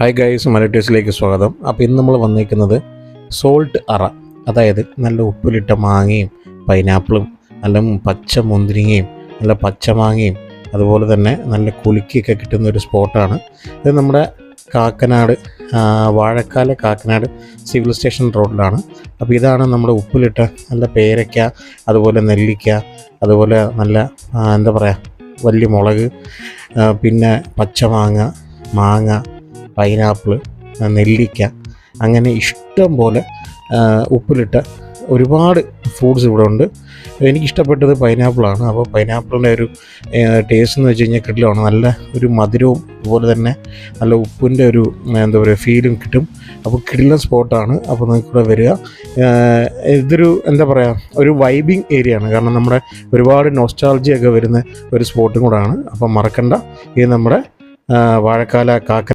Hi guys മലറ്റേഴ്സിലേക്ക് സ്വാഗതം. അപ്പോൾ ഇന്ന് നമ്മൾ വന്നിരിക്കുന്നത് സോൾട്ട് അറ. അതായത് നല്ല ഉപ്പിലിട്ട മാങ്ങയും പൈനാപ്പിളും നല്ല പച്ച മുന്തിരിങ്ങയും നല്ല പച്ചമാങ്ങയും അതുപോലെ തന്നെ നല്ല കുലുക്കിയൊക്കെ കിട്ടുന്ന ഒരു സ്പോട്ടാണ് ഇത് നമ്മുടെ കാക്കനാട് വാഴക്കാല കാക്കനാട് സിവിൽ സ്റ്റേഷൻ റോഡിലാണ് അപ്പോൾ ഇതാണ് നമ്മുടെ ഉപ്പിലിട്ട നല്ല പേരയ്ക്ക അതുപോലെ നെല്ലിക്ക അതുപോലെ നല്ല എന്താ പറയുക വലിയ മുളക് പിന്നെ പച്ചമാങ്ങ മാങ്ങ പൈനാപ്പിൾ നെല്ലിക്ക അങ്ങനെ ഇഷ്ടം പോലെ ഉപ്പിലിട്ട ഒരുപാട് ഫ്രൂട്ട്സ് ഇവിടെ ഉണ്ട്. എനിക്കിഷ്ടപ്പെട്ടത് പൈനാപ്പിളാണ് അപ്പോൾ പൈനാപ്പിളിന്റെ ഒരു ടേസ്റ്റ് എന്ന് വെച്ച് കഴിഞ്ഞാൽ കിട്ടിലാണ് നല്ല ഒരു മധുരവും അതുപോലെ തന്നെ നല്ല ഉപ്പിന്റെ ഒരു എന്താ പറയുക ഫീലും കിട്ടും. അപ്പോൾ കിടിലൻ സ്പോട്ടാണ് അപ്പോൾ നിങ്ങൾക്ക് ഇവിടെ വരിക. ഇതൊരു എന്താ പറയുക ഒരു വൈബിങ് ഏരിയ ആണ്. കാരണം നമ്മുടെ ഒരുപാട് നോസ്റ്റാളജിയൊക്കെ വരുന്ന ഒരു സ്പോട്ടും കൂടാണ് അപ്പം മറക്കണ്ട. ഇത് നമ്മുടെ വാഴക്കാല കാക്ക